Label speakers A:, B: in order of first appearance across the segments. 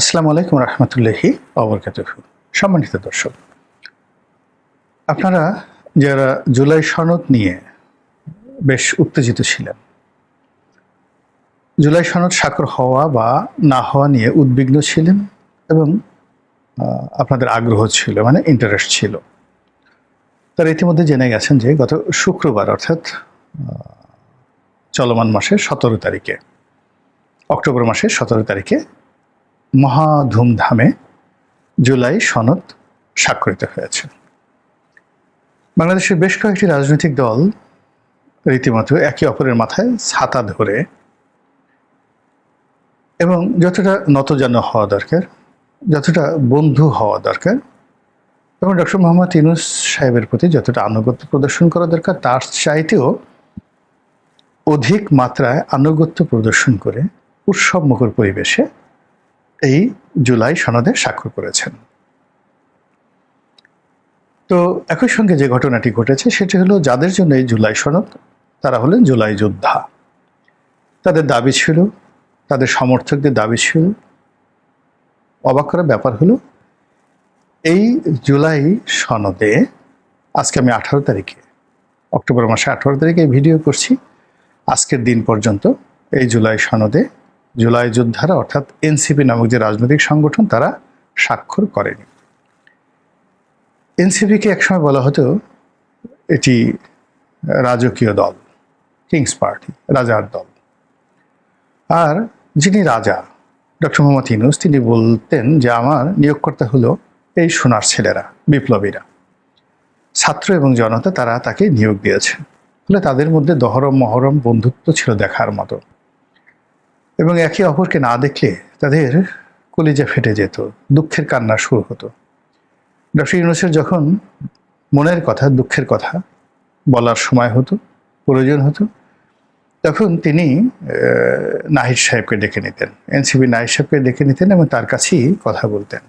A: আসসালামু আলাইকুম রহমতুল্লাহি অবরকাত সম্মানিত দর্শক, আপনারা যারা জুলাই সনদ নিয়ে বেশ উত্তেজিত ছিলেন, জুলাই সনদ স্বাক্ষর হওয়া বা না হওয়া নিয়ে উদ্বিগ্ন ছিলেন এবং আপনাদের আগ্রহ ছিল মানে ইন্টারেস্ট ছিল। তারা ইতিমধ্যে জেনে গেছেন যে গত শুক্রবার, অর্থাৎ চলমান মাসের সতেরো তারিখে, অক্টোবর মাসের সতেরো তারিখে মহা ধুমধামে জুলাই সনদ স্বাক্ষরিত হয়েছে। বাংলাদেশের বেশ কয়েকটি রাজনৈতিক দল রীতিমতো একে অপরের মাথায় ছাতা ধরে এবং যতটা নতজান হওয়া দরকার, যতটা বন্ধু হওয়া দরকার, এবং ডক্টর মোহাম্মদ ইউনুস সাহেবের প্রতি যতটা আনুগত্য প্রদর্শন করা দরকার, তার চাইতেও অধিক মাত্রায় আনুগত্য প্রদর্শন করে উৎসবমুখর পরিবেশে এই জুলাই সনদে স্বাক্ষর করেছেন। তো একই সঙ্গে যে ঘটনাটি ঘটেছে সেটি হলো যাদের জন্য এই জুলাই সনদ, তারা হলেন জুলাই যোদ্ধা। তাদের দাবি ছিল, তাদের সমর্থকদের দাবি ছিল। অবাক করার ব্যাপার হলো, এই জুলাই সনদে আজকে আমি আঠারো তারিখে, অক্টোবর মাসে আঠারো তারিখে ভিডিও করছি। আজকের দিন পর্যন্ত এই জুলাই সনদে জুলাই যোদ্ধারা, অর্থাৎ এনসিপি নামক যে রাজনৈতিক সংগঠন, তারা স্বাক্ষর করেনি। এনসিপিকে একসময় বলা হতো, এটি রাজকীয় দল, কিংস পার্টি, রাজার দল। আর যিনি রাজা, ডক্টর মোহাম্মদ ইউনুস, তিনি বলতেন যে আমার নিয়োগকর্তা হলো এই সোনার ছেলেরা, বিপ্লবীরা। ছাত্র এবং জনতা, তারা তাকে নিয়োগ দিয়েছে। ফলে তাদের মধ্যে দহরম মহরম বন্ধুত্ব ছিল দেখার মতো। এবং একে অপরকে না দেখলে তাদের কলিজা ফেটে যেত, দুঃখের কান্না শুরু হতো। ডক্টর ইউনুসের যখন মনের কথা, দুঃখের কথা বলার সময় হতো, প্রয়োজন হতো, তখন তিনি নাহিদ সাহেবকে ডেকে নিতেন। এনসিবি নাহিদ সাহেবকে ডেকে নিতেন এবং তার কাছেই কথা বলতেন।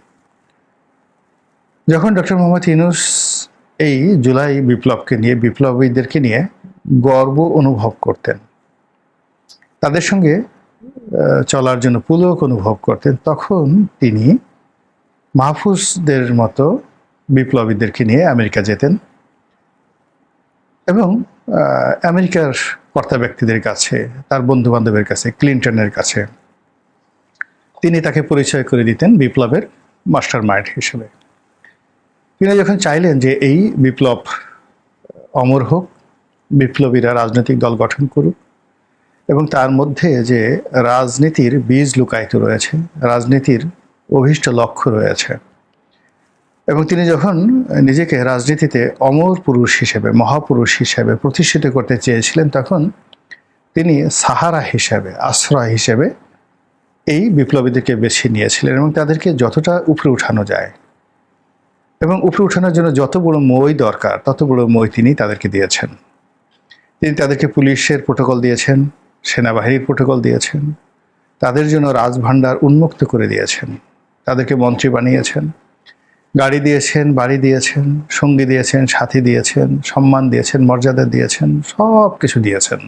A: যখন ডক্টর মোহাম্মদ ইউনুস এই জুলাই বিপ্লবকে নিয়ে, বিপ্লবীদেরকে নিয়ে গর্ব অনুভব করতেন, তাদের সঙ্গে চলার জন্য পুলক অনুভব করতেন, তখন তিনি মাহফুজদের মতো বিপ্লবীদেরকে নিয়ে আমেরিকা যেতেন এবং আমেরিকার কর্তা ব্যক্তিদের কাছে, তার বন্ধু বান্ধবের কাছে, ক্লিন্টনের কাছে তিনি তাকে পরিচয় করে দিতেন বিপ্লবের মাস্টার মাইন্ড হিসেবে। তিনি যখন চাইলেন যে এই বিপ্লব অমর হোক, বিপ্লবীরা রাজনৈতিক দল গঠন করুক এবং তার মধ্যে যে রাজনীতির বীজ লুকায়িত রয়েছে, রাজনীতির অভীষ্ট লক্ষ্য রয়েছে। এবং তিনি যখন নিজেকে রাজনীতিতে অমর পুরুষ হিসেবে, মহাপুরুষ হিসেবে প্রতিষ্ঠিত করতে চেয়েছিলেন, তখন তিনি সাহারা হিসেবে, আশ্রয় হিসেবে এই বিপ্লবীদেরকে বেছে নিয়েছিলেন এবং তাদেরকে যতটা উপরে উঠানো যায় এবং উপরে উঠানোর জন্য যত বড় মই দরকার, তত বড় মই তিনি তাদেরকে দিয়েছেন। তিনি তাদেরকে পুলিশের প্রোটোকল দিয়েছেন সেনাবাহিনীর প্রোটোকল দিয়েছেন। তাদের জন্য রাজভাণ্ডার উন্মুক্ত করে দিয়েছেন। তাদেরকে মন্ত্রী বানিয়েছেন। গাড়ি দিয়েছেন, বাড়ি দিয়েছেন, সঙ্গী দিয়েছেন, সাথী দিয়েছেন, সম্মান দিয়েছেন, মর্যাদা দিয়েছেন, সব কিছু দিয়েছেন।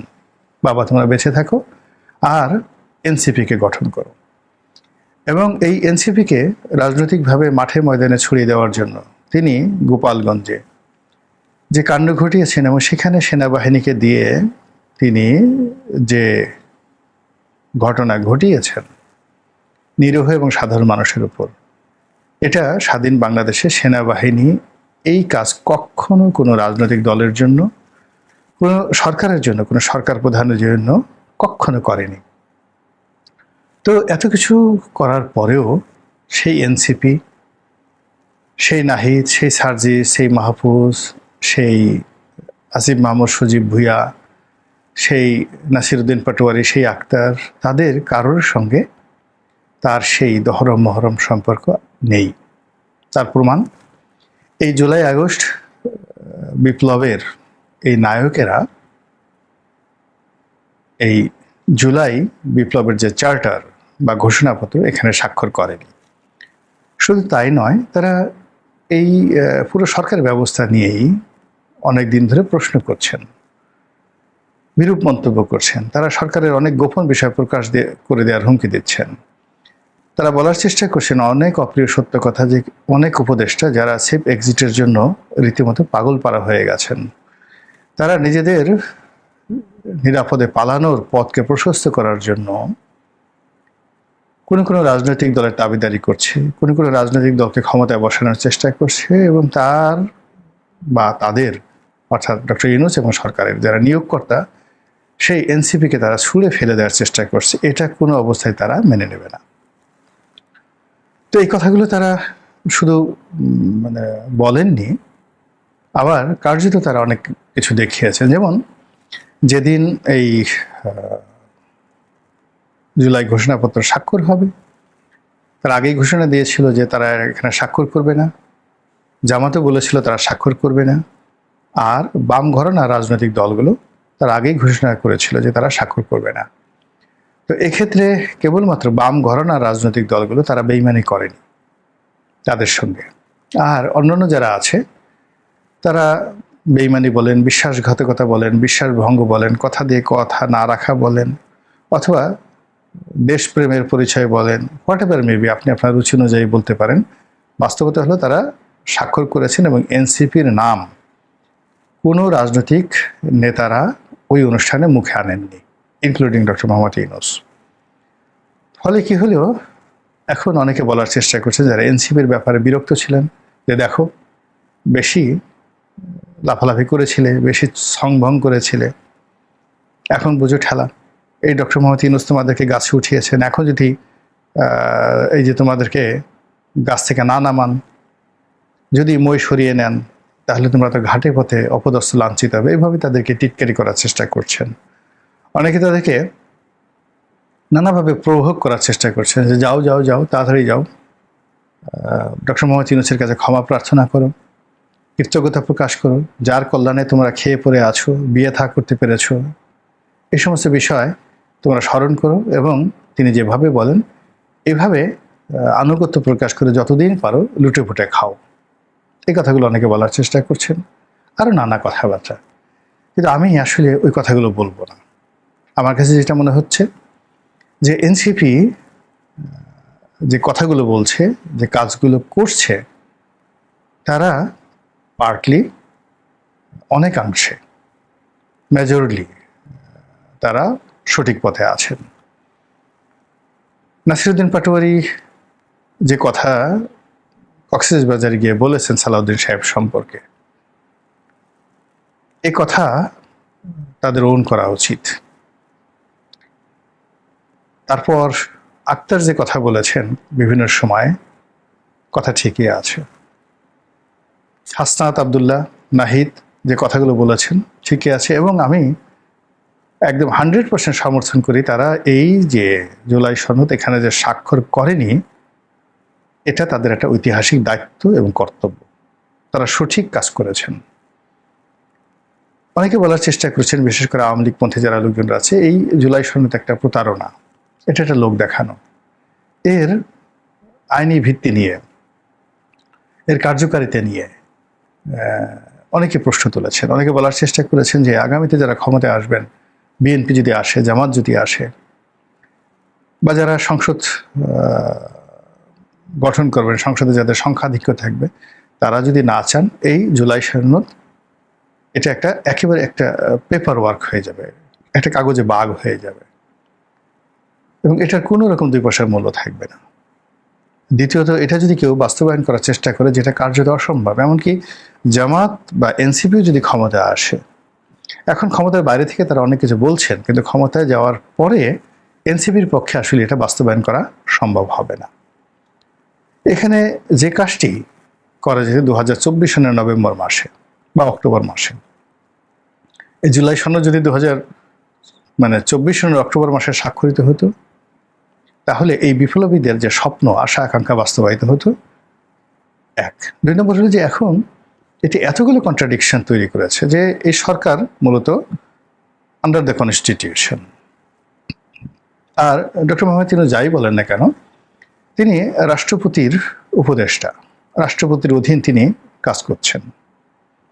A: বাবা, তোমরা বেঁচে থাকো আর এনসিপিকে গঠন করো। এবং এই এনসিপিকে রাজনৈতিকভাবে মাঠে ময়দানে ছড়িয়ে দেওয়ার জন্য তিনি গোপালগঞ্জে যে কাণ্ড ঘটিয়েছেন এবং সেখানে সেনাবাহিনীকে দিয়ে তিনি যে ঘটনা ঘটিয়েছেন নিরীহ এবং সাধারণ মানুষের উপর, এটা স্বাধীন বাংলাদেশে সেনাবাহিনী এই কাজ কখনো কোনো রাজনৈতিক দলের জন্য, কোনো সরকারের জন্য, কোনো সরকার প্রধানের জন্য কখনো করেনি। তো এত কিছু করার পরেও সেই এনসিপি, সেই নাহিদ, সেই সার্জি, সেই মাহফুজ, সেই আসিফ মাহমুদ সজীব ভুইয়া সেই নাসিরুদ্দিন পাটোয়ারি, সেই আক্তার, তাদের কারোর সঙ্গে তার সেই দহরম মহরম সম্পর্ক নেই। তার প্রমাণ, এই জুলাই আগস্ট বিপ্লবের এই নায়কেরা এই জুলাই বিপ্লবের যে চার্টার বা ঘোষণাপত্র এখানে স্বাক্ষর করেনি। শুধু তাই নয়, তারা এই পুরো সরকার ব্যবস্থা নিয়েই অনেক দিন ধরে প্রশ্ন করছেন। বিরূপ মন্তব্য করছেন। তারা সরকারের অনেক গোপন বিষয় প্রকাশ দিয়ে, করে দেওয়ার হুমকি দিচ্ছেন। তারা বলার চেষ্টা করছেন অনেক অপ্রিয় সত্য কথা যে অনেক উপদেষ্টা যারা সেফ এক্সিটের জন্য রীতিমতো পাগল পারা হয়ে গেছেন। তারা নিজেদের নিরাপদে পালানোর পথকে প্রশস্ত করার জন্য কোনো কোনো রাজনৈতিক দলের দাবিদারি করছে, কোনো কোনো রাজনৈতিক দলকে ক্ষমতায় বসানোর চেষ্টা করছে এবং তার বা তাদের, অর্থাৎ ডক্টর ইউনুস এবং সরকারের যারা নিয়োগকর্তা সেই এনসিপিকে তারা ছুঁড়ে ফেলে দেওয়ার চেষ্টা করছে। এটা কোনো অবস্থায় তারা মেনে নেবে না। তো এই কথাগুলো তারা শুধু মানে বলেননি, আবার কার্যত তারা অনেক কিছু দেখিয়েছেন। যেমন যেদিন এই জুলাই ঘোষণাপত্র স্বাক্ষর হবে, তার আগেই ঘোষণা দিয়েছিল যে তারা এখানে স্বাক্ষর করবে না। জামাতে বলেছিল তারা স্বাক্ষর করবে না। আর বাম ঘরানা রাজনৈতিক দলগুলো তার আগেই ঘোষণা করেছিল যে তারা স্বাক্ষর করবে না। তো এক্ষেত্রে কেবলমাত্র বাম ঘরানা রাজনৈতিক দলগুলো তারা বেইমানি করেনি তাদের সঙ্গে। আর অন্যান্য যারা আছে, তারা বেইমানি বলেন, বিশ্বাসঘাতকতা বলেন, বিশ্বাসভঙ্গ বলেন, কথা দিয়ে কথা না রাখা বলেন, অথবা দেশপ্রেমের পরিচয় বলেন হোয়াট এভার মেবি আপনি আপনার রুচি অনুযায়ী বলতে পারেন, বাস্তবতা হলো তারা স্বাক্ষর করেছেন এবং এনসিপির নাম কোনো রাজনৈতিক নেতারা ওই অনুষ্ঠানে মুখে আনেননি ইনক্লুডিং ডক্টর মোহাম্মদ ইউনুস ফলে কি হলো এখন অনেকে বলার চেষ্টা করছে যারা এনসিপির ব্যাপারে বিরক্ত ছিলেন যে দেখো, বেশি লাফালাফি করেছিলে, বেশি সংভং করেছিলে, এখন বুঝো ঠেলা। এই ডক্টর মোহাম্মদ ইউনুস তোমাদেরকে গাছে উঠিয়েছেন, এখন যদি এই যে তোমাদেরকে গাছ থেকে না নামান, যদি মই সরিয়ে নেন তাহলে তোমরা তো ঘাটে পথে অপদস্থ লাঞ্ছিত হবে। এইভাবে তাদেরকে টিটকারি করার চেষ্টা করছেন। অনেকে তাদেরকে নানাভাবে প্রভোগ করার চেষ্টা করছেন যে, যাও যাও যাও, তাড়াতাড়ি যাও। ডক্টর মোহাম্মদ ইউনুসের কাছে ক্ষমা প্রার্থনা করো। কৃতজ্ঞতা প্রকাশ করো। যার কল্যাণে তোমরা খেয়ে পড়ে আছো, বিয়ে থা করতে পেরেছ। এই সমস্ত বিষয় তোমরা স্মরণ করো এবং তিনি যেভাবে বলেন, এভাবে আনুগত্য প্রকাশ করে যতদিন পারো লুটে ফুটে খাও। এই কথাগুলো অনেকে বলার চেষ্টা করছেন আরও নানা কথাবার্তা। কিন্তু আমি আসলে ওই কথাগুলো বলব না। আমার কাছে যেটা মনে হচ্ছে, যে এনসিপি যে কথাগুলো বলছে, যে কাজগুলো করছে, তারা পার্টলি, অনেকাংশে মেজরলি তারা সঠিক পথে আছেন। নাসিরুদ্দিন পাটোয়ারি যে কথা কক্সেস বাজারে গিয়ে বলেছেন সালাউদ্দিন সাহেব সম্পর্কে। এ কথা তাদের ওন করা উচিত। তারপর আক্তার যে কথা বলেছেন বিভিন্ন সময়, কথা ঠিকই আছে। হাসনাত আবদুল্লাহ নাহিদ যে কথাগুলো বলেছেন ঠিকই আছে এবং আমি একদম হান্ড্রেড পার্সেন্ট সমর্থন করি তারা এই যে জুলাই সনদ এখানে যে স্বাক্ষর করেনি এটা তাদের একটা ঐতিহাসিক দায়িত্ব এবং কর্তব্য। তারা সঠিক কাজ করেছেন। অনেকে বলার চেষ্টা করছেন, বিশেষ করে আওয়ামী লীগপন্থী যারা লোকজনরা আছে, এই জুলাই সনদ একটা প্রতারণা। এটা একটা লোক দেখানো। এর আইনি ভিত্তি নিয়ে, এর কার্যকারিতা নিয়ে অনেকে প্রশ্ন তুলেছেন। অনেকে বলার চেষ্টা করেছেন যে আগামীতে যারা ক্ষমতায় আসবেন, বিএনপি যদি আসে, জামাত যদি আসে, বা যারা সংসদ গঠন করবেন, সংসদে যাদের সংখ্যাধিক্য থাকবে, তারা যদি না চান, এই জুলাই সনদ, এটা একটা একেবারে একটা পেপার ওয়ার্ক হয়ে যাবে, একটা কাগজে বাঘ হয়ে যাবে। এবং এটার কোনো রকম দুই পয়সার মূল্য থাকবে না। দ্বিতীয়ত, এটা যদি কেউ বাস্তবায়ন করার চেষ্টা করে, যেটা কার্যত অসম্ভব, এমনকি জামাত বা এনসিপিও যদি ক্ষমতায় আসে, এখন ক্ষমতার বাইরে থেকে তারা অনেক কিছু বলছেন, কিন্তু ক্ষমতায় যাওয়ার পরে এনসিপির পক্ষে আসলে এটা বাস্তবায়ন করা সম্ভব হবে না। এখানে যে কাজটি করা যেত দু হাজার চব্বিশ সনের নভেম্বর মাসে বা অক্টোবর মাসে। এই জুলাই সন যদি দু হাজার মানে চব্বিশ সনের অক্টোবর মাসে স্বাক্ষরিত হতো, তাহলে এই বিপ্লবীদের যে স্বপ্ন, আশা, আকাঙ্ক্ষা বাস্তবায়িত হতো। এক। দুই নম্বর হলো যে এখন এটি এতগুলো কন্ট্রাডিকশন তৈরি করেছে যে এই সরকার মূলত আন্ডার দ্য কনস্টিটিউশন আর ডক্টর মোহাম্মদ তিনি যাই বলেন না কেন তিনি রাষ্ট্রপতির উপদেষ্টা। রাষ্ট্রপতির অধীন তিনি কাজ করছেন।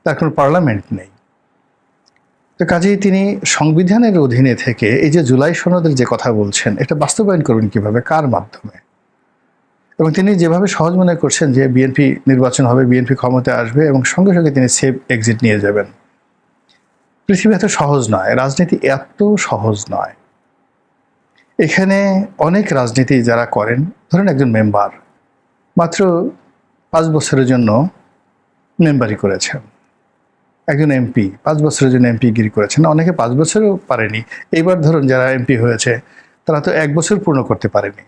A: তার কোনো পার্লামেন্ট নেই। তো কাজেই তিনি সংবিধানের অধীনে থেকে এই যে জুলাই সনদের যে কথা বলছেন, এটা বাস্তবায়ন করবেন কীভাবে, কার মাধ্যমে? এবং তিনি যেভাবে সহজ মনে করছেন যে বিএনপি নির্বাচন হবে, বিএনপি ক্ষমতায় আসবে এবং সঙ্গে সঙ্গে তিনি সেফ এক্সিট নিয়ে যাবেন। পৃথিবী এত সহজ নয়, রাজনীতি এত সহজ নয়। এখানে অনেক রাজনীতি যারা করেন ধরেন একজন মেম্বার মাত্র পাঁচ বছরের জন্য মেম্বারি করেছেন। একজন এমপি পাঁচ বছরের জন্য এমপি গিরি করেছেন। অনেকে পাঁচ বছরও পারেনি। এইবার ধরুন যারা এমপি হয়েছে, তারা তো এক বছর পূর্ণ করতে পারেনি।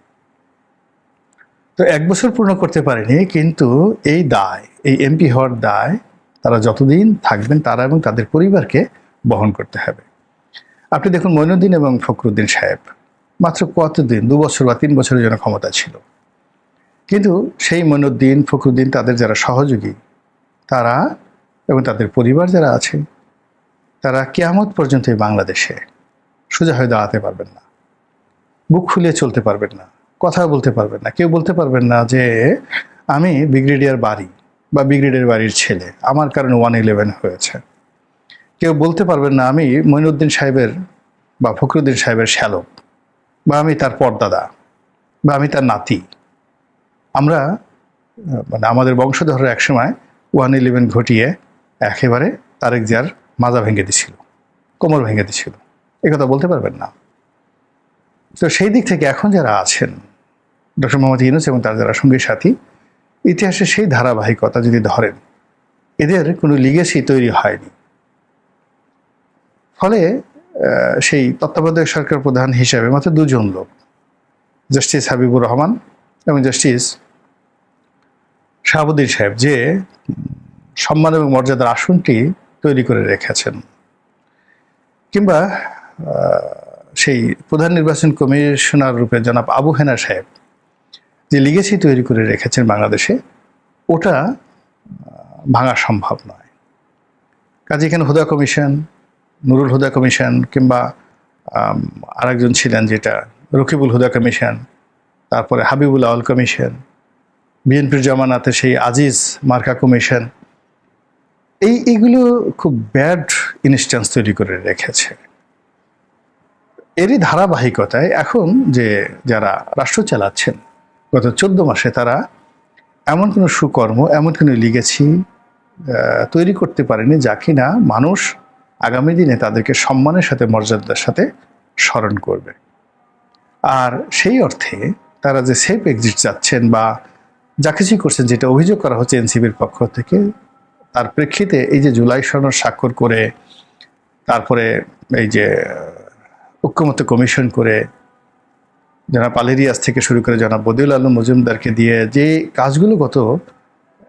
A: তো এক বছর পূর্ণ করতে পারেনি, কিন্তু এই দায়, এই এমপি হওয়ার দায় তারা যতদিন থাকবেন, তারা এবং তাদের পরিবারকে বহন করতে হবে। আপনি দেখুন মইনুদ্দিন এবং ফখরুদ্দিন সাহেব মাত্র কতদিন? দু বছর বা তিন বছরের জন্য ক্ষমতা ছিল। কিন্তু সেই মইনুদ্দিন ফখরুদ্দিন তাদের যারা সহযোগী, তারা এবং তাদের পরিবার যারা আছে, তারা কেয়ামত পর্যন্ত এই বাংলাদেশে সোজা হয়ে দাঁড়াতে পারবেন না। বুক ফুলিয়ে চলতে পারবেন না। কথা বলতে পারবেন না। কেউ বলতে পারবেন না যে, আমি ব্রিগেডিয়ার বাড়ি বা ব্রিগেডিয়ার বাড়ির ছেলে। আমার কারণে ওয়ান ইলেভেন হয়েছে। কেউ বলতে পারবেন না, আমি মঈনুদ্দিন সাহেবের বা ফখরুদ্দিন সাহেবের শ্যালক। বা আমি তার পর্দাদা, বা আমি তার নাতি। আমরা মানে আমাদের বংশধররা একসময় ওয়ান ইলেভেন ঘটিয়ে একেবারে তারেক জিয়ার মাজা ভেঙে দিছিল, কোমর ভেঙে দিছিল। এ কথা বলতে পারবেন না। তো সেই দিক থেকে এখন যারা আছেন, ডক্টর মোহাম্মদ ইউনুস এবং তার যারা সঙ্গী সাথী, ইতিহাসে সেই ধারাবাহিকতা যদি ধরেন, এদের কোনো লিগেসি তৈরি হয়নি। ফলে সেই তত্ত্বাবধায়ক সরকার প্রধান হিসেবে মাত্র দুজন লোক, জাস্টিস হাবিবুর রহমান এবং জাস্টিস শাহাবুদ্দিন সাহেব, যে সম্মান এবং মর্যাদার আসনটি তৈরি করে রেখেছেন। কিংবা সেই প্রধান নির্বাচন কমিশনার রূপে জনাব আবু হেনা সাহেব, যে লিগেসি তৈরি করে রেখেছেন বাংলাদেশে, ওটা ভাঙা সম্ভব নয়। কাজে এখানে হুদা কমিশন নুরুল হুদা কমিশন কিংবা আরেকজন ছিলেন যেটা, রকিবুল হুদা কমিশন, তারপরে হাবিবুল আউল কমিশন, বিএনপির জমানাতে সেই আজিজ মার্কা কমিশন, এই, এগুলো খুব ব্যাড ইনস্ট্যান্স তৈরি করে রেখেছে। এরই ধারাবাহিকতায় এখন যে যারা রাষ্ট্র চালাচ্ছেন, গত চোদ্দ মাসে তারা এমন কোনো সুকর্ম, এমন কোনো লিগেছি তৈরি করতে পারেনি যা কিনা মানুষ আগামী দিনে তাদেরকে সম্মানের সাথে, মর্যাদার সাথে স্মরণ করবে। আর সেই অর্থে তারা যে সেফ এক্সিট যাচ্ছেন বা যা কিছুই করছেন, যেটা অভিযোগ করা হচ্ছে এনসিবির পক্ষ থেকে, তার প্রেক্ষিতে এই যে জুলাই সনদ স্বাক্ষর করে, তারপরে এই যে ঐক্যমত্য কমিশন করে, জনাব আলেরিয়াস থেকে শুরু করে জনাব বদিউল আলম মজুমদারকে দিয়ে যে কাজগুলো গত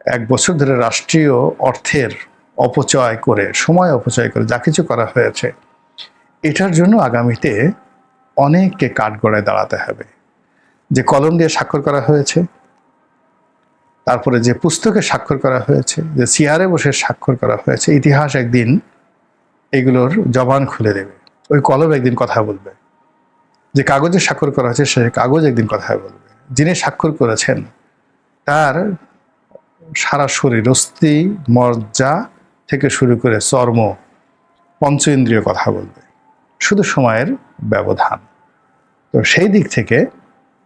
A: এক বছর ধরে রাষ্ট্রীয় অর্থের অপচয় করে, সময় অপচয় করে, যা কিছু করা হয়েছে। এটার জন্য আগামীতে অনেককে কাঠগড়ায় দাঁড়াতে হবে। যে কলম দিয়ে স্বাক্ষর করা হয়েছে, তারপরে যে পুস্তকে স্বাক্ষর করা হয়েছে, যে চেয়ারে বসে স্বাক্ষর করা হয়েছে, ইতিহাস একদিন এগুলোর জবান খুলে দেবে। ওই কলম একদিন কথা বলবে। যে কাগজে স্বাক্ষর করা হয়েছে, সে কাগজ একদিন কথা বলবে। যিনি স্বাক্ষর করেছেন, তার সারা শরীর, অস্থি, মজ্জা থেকে শুরু করে চর্ম পঞ্চ ইন্দ্রিয় কথা বলবে। শুধু সময়ের ব্যবধান। তো সেই দিক থেকে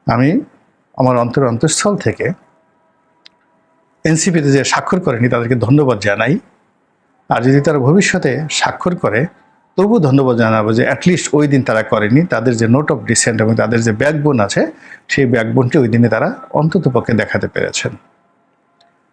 A: আমি আমার অন্তর অন্তঃস্থল থেকে এনসিপিতে যে স্বাক্ষর করেনি, তাদেরকে ধন্যবাদ জানাই। আর যদি তারা ভবিষ্যতে স্বাক্ষর করে তবু ধন্যবাদ জানাব যে অ্যাটলিস্ট ওই দিন তারা করেনি। তাদের যে নোট অফ ডিসেন্ট এবং তাদের যে ব্যাকবোন আছে, সেই ব্যাকবোনটি ওই দিনে তারা অন্তত পক্ষে দেখাতে পেরেছেন।